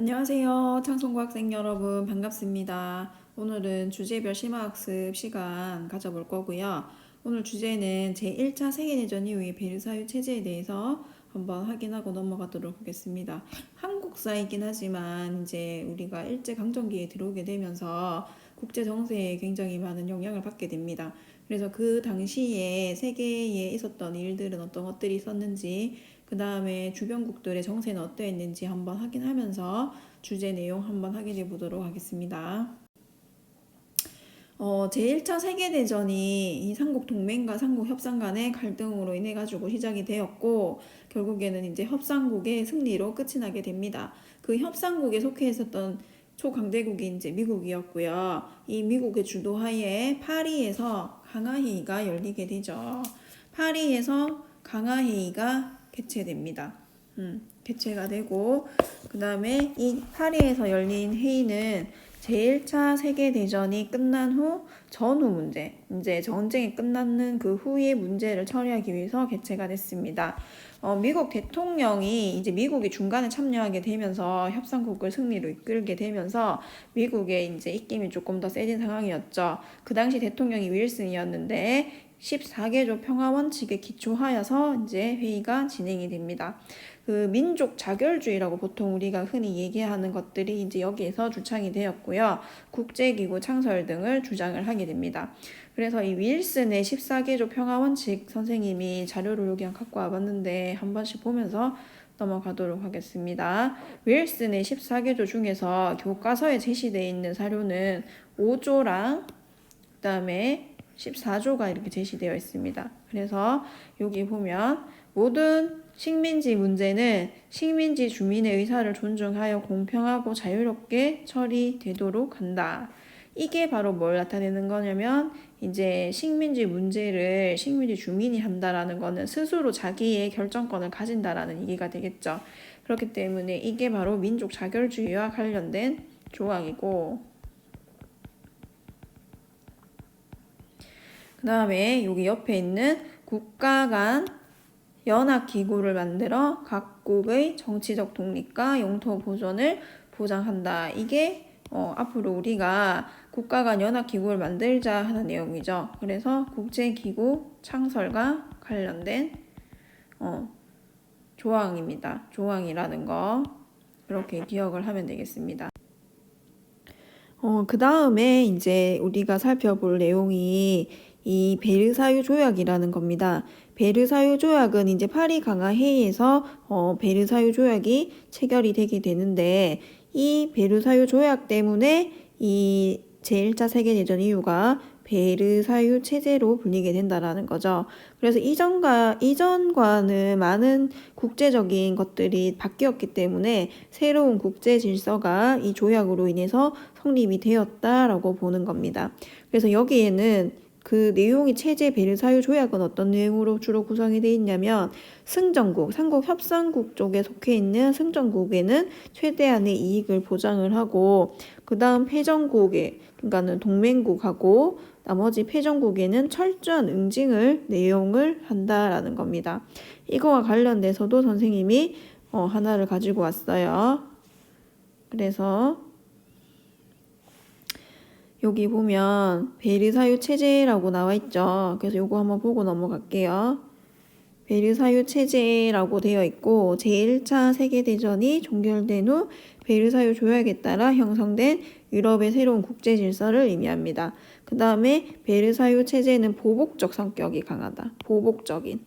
안녕하세요. 창송과학생 여러분 반갑습니다. 오늘은 주제별 심화학습 시간 가져볼 거고요. 오늘 주제는 제1차 세계대전 이후의 베르사유 체제에 대해서 한번 확인하고 넘어가도록 하겠습니다. 한국사이긴 하지만 이제 우리가 일제강점기에 들어오게 되면서 국제 정세에 굉장히 많은 영향을 받게 됩니다. 그래서 그 당시에 세계에 있었던 일들은 어떤 것들이 있었는지 그 다음에 주변국들의 정세는 어떠했는지 한번 확인하면서 주제 내용 한번 확인해 보도록 하겠습니다. 어, 제1차 세계대전이 이 삼국 동맹과 삼국 협상 간의 갈등으로 인해 가지고 시작이 되었고 결국에는 이제 협상국의 승리로 끝이 나게 됩니다. 그 협상국에 속해 있었던 초강대국이 이제 미국이었고요. 이 미국의 주도하에 파리에서 강화회의가 열리게 되죠. 파리에서 강화회의가 개최됩니다. 음, 개최가 되고 그 다음에 이 파리에서 열린 회의는 제1차 세계대전이 끝난 후 전후 문제, 이제 전쟁이 끝나는 그 후의 문제를 처리하기 위해서 개최가 됐습니다. 어, 미국 대통령이 이제 미국이 중간에 참여하게 되면서 협상국을 승리로 이끌게 되면서 미국의 이제 입김이 조금 더 세진 상황이었죠. 그 당시 대통령이 윌슨이었는데 14개조 평화 원칙에 기초하여서 이제 회의가 진행이 됩니다. 그 민족 자결주의라고 보통 우리가 흔히 얘기하는 것들이 이제 여기에서 주창이 되었고요. 국제기구 창설 등을 주장을 하게 됩니다. 그래서 이 윌슨의 14개조 평화 원칙 선생님이 자료를 여기 갖고 와봤는데 한 번씩 보면서 넘어가도록 하겠습니다. 윌슨의 14개조 중에서 교과서에 제시되어 있는 사료는 5조랑 그다음에 14조가 이렇게 제시되어 있습니다. 그래서 여기 보면 모든 식민지 문제는 식민지 주민의 의사를 존중하여 공평하고 자유롭게 처리되도록 한다. 이게 바로 뭘 나타내는 거냐면 이제 식민지 문제를 식민지 주민이 한다라는 거는 스스로 자기의 결정권을 가진다라는 얘기가 되겠죠. 그렇기 때문에 이게 바로 민족 자결주의와 관련된 조항이고 그 다음에 여기 옆에 있는 국가 간 연합기구를 만들어 각국의 정치적 독립과 영토 보존을 보장한다. 이게 어, 앞으로 우리가 국가 간 연합기구를 만들자 하는 내용이죠. 그래서 국제기구 창설과 관련된 어, 조항입니다. 조항이라는 거 그렇게 기억을 하면 되겠습니다. 어, 그 다음에 이제 우리가 살펴볼 내용이 이 베르사유 조약이라는 겁니다. 베르사유 조약은 이제 파리 강화 회의에서 어, 베르사유 조약이 체결이 되게 되는데 이 베르사유 조약 때문에 이 제1차 세계대전 이유가 베르사유 체제로 불리게 된다라는 거죠. 그래서 이전과 이전과는 많은 국제적인 것들이 바뀌었기 때문에 새로운 국제 질서가 이 조약으로 인해서 성립이 되었다라고 보는 겁니다. 그래서 여기에는 그 내용이 체제 베르사유 조약은 어떤 내용으로 주로 구성이 되어 있냐면 승전국, 삼국 협상국 쪽에 속해 있는 승전국에는 최대한의 이익을 보장을 하고 그 다음 패전국에 그러니까는 동맹국하고 나머지 패전국에는 철저한 응징을 내용을 한다라는 겁니다. 이거와 관련돼서도 선생님이 어, 하나를 가지고 왔어요. 그래서 여기 보면 베르사유 체제라고 나와 있죠. 그래서 요거 한번 보고 넘어갈게요. 베르사유 체제라고 되어 있고 제1차 세계대전이 종결된 후 베르사유 조약에 따라 형성된 유럽의 새로운 국제 질서를 의미합니다. 그 다음에 베르사유 체제는 보복적 성격이 강하다. 보복적인.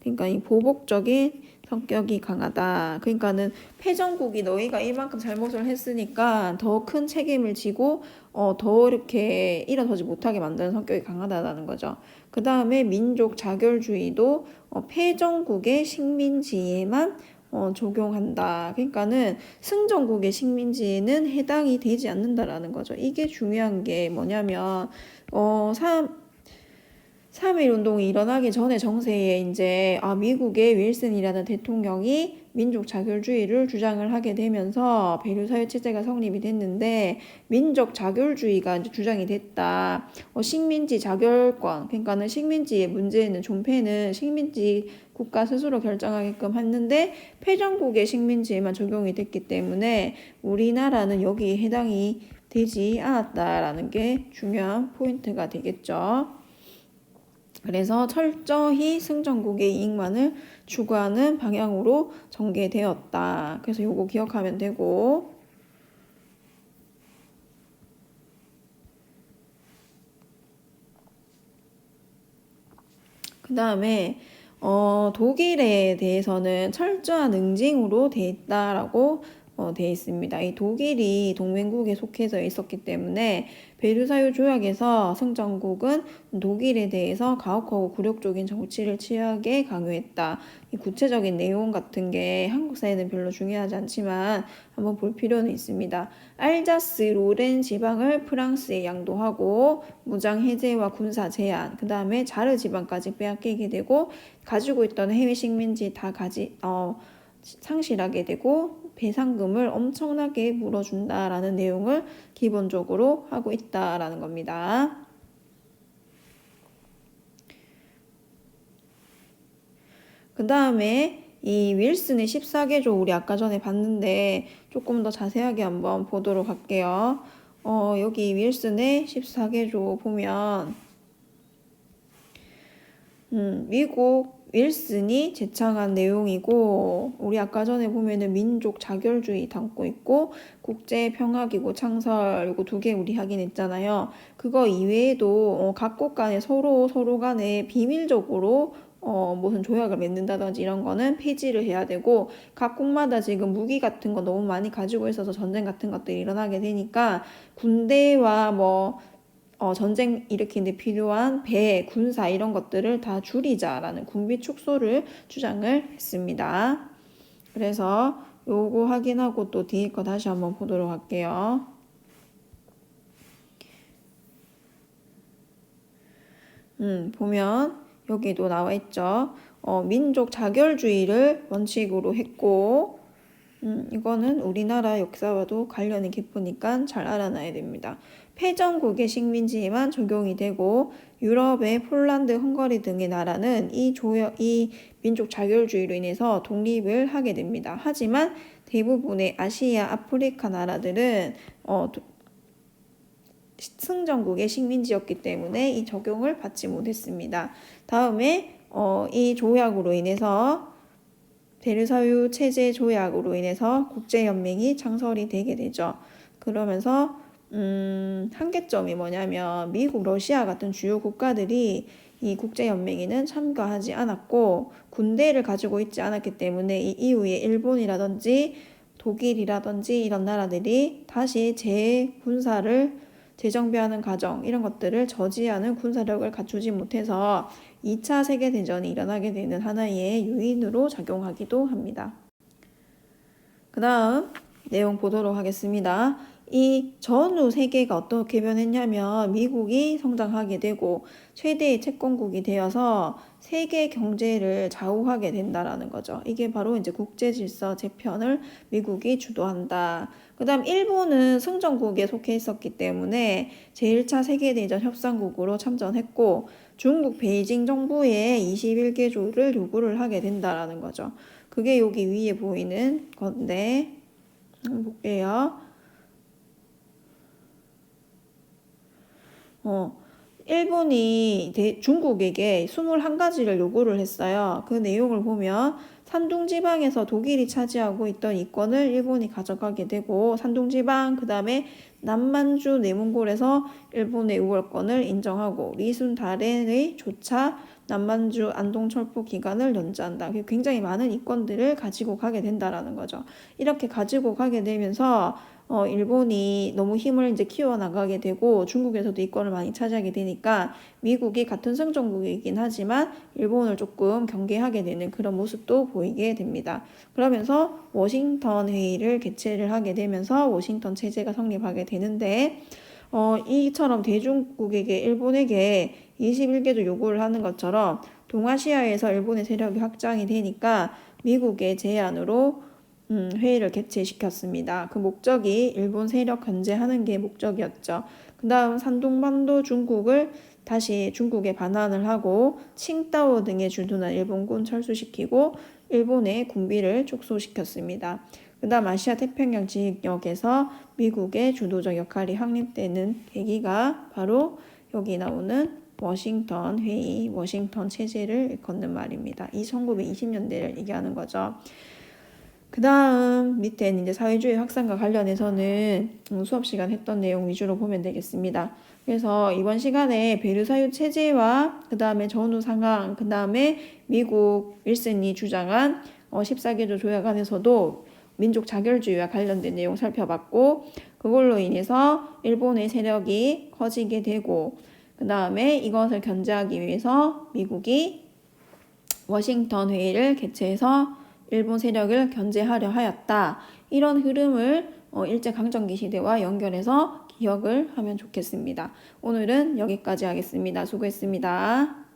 그러니까 이 보복적인 성격이 강하다. 그러니까는 패전국이 너희가 이만큼 잘못을 했으니까 더 큰 책임을 지고 어, 더 이렇게 일어서지 못하게 만드는 성격이 강하다는 거죠. 그 다음에 민족 자결주의도 어, 패전국의 식민지에만 어, 적용한다. 그러니까는 승전국의 식민지에는 해당이 되지 않는다라는 거죠. 이게 중요한 게 뭐냐면 어, 3, 3.1 운동이 일어나기 전에 정세에 이제 아, 미국의 윌슨이라는 대통령이 민족 자결주의를 주장을 하게 되면서 배류 사회 체제가 성립이 됐는데 민족 자결주의가 이제 주장이 됐다. 어, 식민지 자결권 그러니까는 식민지의 문제는 존폐는 식민지 국가 스스로 결정하게끔 했는데 패전국의 식민지에만 적용이 됐기 때문에 우리나라는 여기에 해당이 되지 않았다라는 게 중요한 포인트가 되겠죠. 그래서 철저히 승전국의 이익만을 추구하는 방향으로 전개되었다. 그래서 요거 기억하면 되고 그 다음에 어, 독일에 대해서는 철저한 응징으로 돼 있다라고 어, 돼 있습니다. 이 독일이 동맹국에 속해져 있었기 때문에 베르사유 조약에서 승전국은 독일에 대해서 가혹하고 굴욕적인 정치를 취하게 강요했다. 이 구체적인 내용 같은 게 한국 사회는 별로 중요하지 않지만 한번 볼 필요는 있습니다. 알자스 로렌 지방을 프랑스에 양도하고 무장 해제와 군사 제한, 그 다음에 자르 지방까지 빼앗기게 되고 가지고 있던 해외 식민지 다 가지 어, 상실하게 되고 배상금을 엄청나게 물어준다라는 내용을 기본적으로 하고 있다라는 겁니다. 그 다음에 이 윌슨의 14개 조 우리 아까 전에 봤는데 조금 더 자세하게 한번 보도록 할게요. 어, 여기 윌슨의 14개 조 보면 음, 미국 윌슨이 제창한 내용이고 우리 아까 전에 보면은 민족 자결주의 담고 있고 국제 평화기구 창설 이거 두 개 우리 확인했잖아요. 그거 이외에도 어, 각국 간에 서로 서로 간에 비밀적으로 어, 무슨 조약을 맺는다든지 이런 거는 폐지를 해야 되고 각국마다 지금 무기 같은 거 너무 많이 가지고 있어서 전쟁 같은 것들이 일어나게 되니까 군대와 뭐 어, 전쟁 일으키는 데 필요한 배, 군사 이런 것들을 다 줄이자라는 군비 축소를 주장을 했습니다. 그래서 요거 확인하고 또 뒤에 거 다시 한번 보도록 할게요. 음, 보면 여기도 나와 있죠. 어, 민족 자결주의를 원칙으로 했고, 음, 이거는 우리나라 역사와도 관련이 깊으니까 잘 알아놔야 됩니다. 패전국의 식민지에만 적용이 되고 유럽의 폴란드, 헝가리 등의 나라는 이 조약, 이 민족 자결주의로 인해서 독립을 하게 됩니다. 하지만 대부분의 아시아, 아프리카 나라들은 어, 승전국의 식민지였기 때문에 이 적용을 받지 못했습니다. 다음에 어, 이 조약으로 인해서 베르사유 체제 조약으로 인해서 국제연맹이 창설이 되게 되죠. 그러면서 음, 한계점이 뭐냐면 미국, 러시아 같은 주요 국가들이 이 국제연맹에는 참가하지 않았고 군대를 가지고 있지 않았기 때문에 이 이후에 일본이라든지 독일이라든지 이런 나라들이 다시 재군사를 재정비하는 과정 이런 것들을 저지하는 군사력을 갖추지 못해서 2차 세계대전이 일어나게 되는 하나의 요인으로 작용하기도 합니다. 그 다음 내용 보도록 하겠습니다. 이 전후 세계가 어떻게 변했냐면 미국이 성장하게 되고 최대의 채권국이 되어서 세계 경제를 좌우하게 된다라는 거죠. 이게 바로 이제 국제 질서 재편을 미국이 주도한다. 그다음 일본은 승전국에 속해 있었기 때문에 제1차 세계 대전 협상국으로 참전했고 중국 베이징 정부에 21개 조를 요구를 하게 된다라는 거죠. 그게 여기 위에 보이는 건데 볼게요. 어, 일본이 대, 중국에게 21가지를 요구를 했어요. 그 내용을 보면 산둥지방에서 독일이 차지하고 있던 이권을 일본이 가져가게 되고 산둥지방 그 다음에 남만주 내몽골에서 일본의 우월권을 인정하고 리순 다렌의 조차 남만주 안동철도 기간을 연장한다. 굉장히 많은 이권들을 가지고 가게 된다라는 거죠. 이렇게 가지고 가게 되면서 어, 일본이 너무 힘을 이제 키워나가게 되고 중국에서도 이권을 많이 차지하게 되니까 미국이 같은 승전국이긴 하지만 일본을 조금 경계하게 되는 그런 모습도 보 이게 됩니다. 그러면서 워싱턴 회의를 개최를 하게 되면서 워싱턴 체제가 성립하게 되는데 어, 이처럼 대중국에게 일본에게 21개도 요구를 하는 것처럼 동아시아에서 일본의 세력이 확장이 되니까 미국의 제안으로 음, 회의를 개최시켰습니다. 그 목적이 일본 세력 견제하는 게 목적이었죠. 그 다음 산둥반도 중국을 다시 중국에 반환을 하고 칭다오 등에 주둔한 일본군 철수시키고 일본의 군비를 축소시켰습니다. 그 다음 아시아 태평양 지역에서 미국의 주도적 역할이 확립되는 계기가 바로 여기 나오는 워싱턴 회의, 워싱턴 체제를 일컫는 말입니다. 이 1920년대를 얘기하는 거죠. 그 다음 밑에는 이제 사회주의 확산과 관련해서는 음, 수업 시간 했던 내용 위주로 보면 되겠습니다. 그래서 이번 시간에 베르사유 체제와 그 다음에 전후 상황, 그 다음에 미국 윌슨이 주장한 어, 14개조 조약 안에서도 민족 자결주의와 관련된 내용 살펴봤고 그걸로 인해서 일본의 세력이 커지게 되고 그 다음에 이것을 견제하기 위해서 미국이 워싱턴 회의를 개최해서 일본 세력을 견제하려 하였다. 이런 흐름을 어, 일제강점기 시대와 연결해서 기억을 하면 좋겠습니다. 오늘은 여기까지 하겠습니다. 수고했습니다.